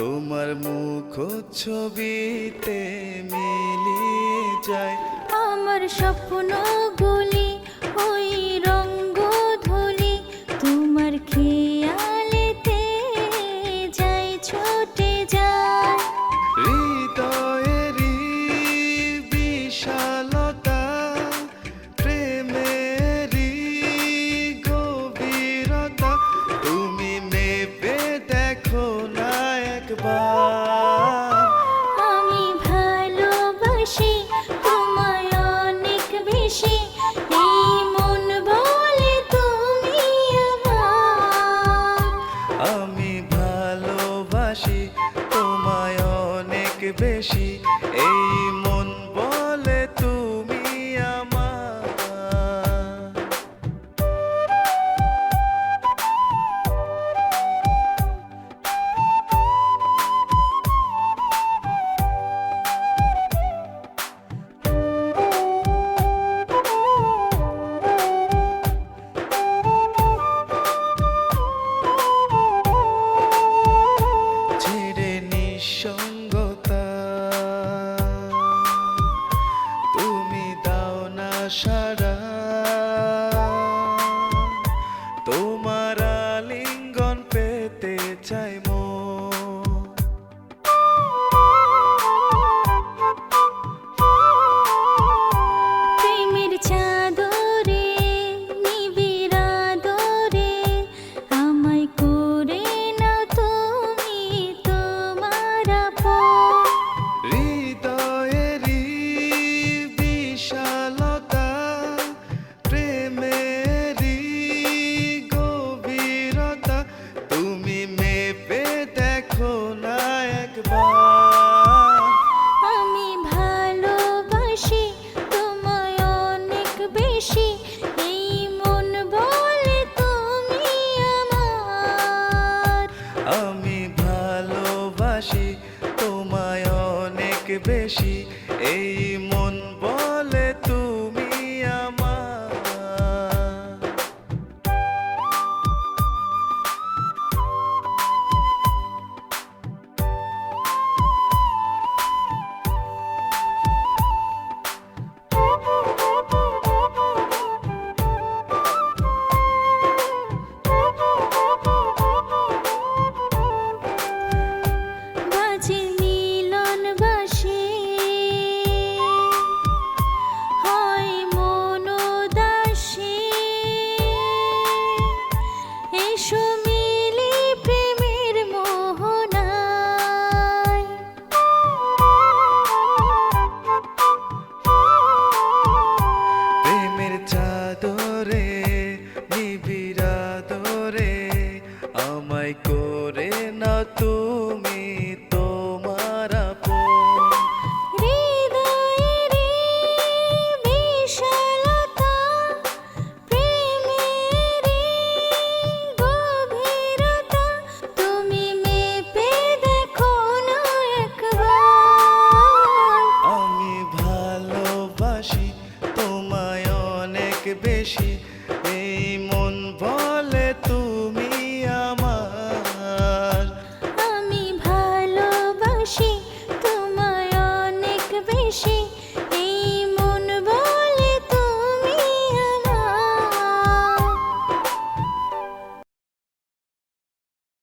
তোমার মুখ ছবিতে মিলিয়ে যায়। আমার স্বপ্ন বেশি এই Sasha. বেশি এই মন lloré.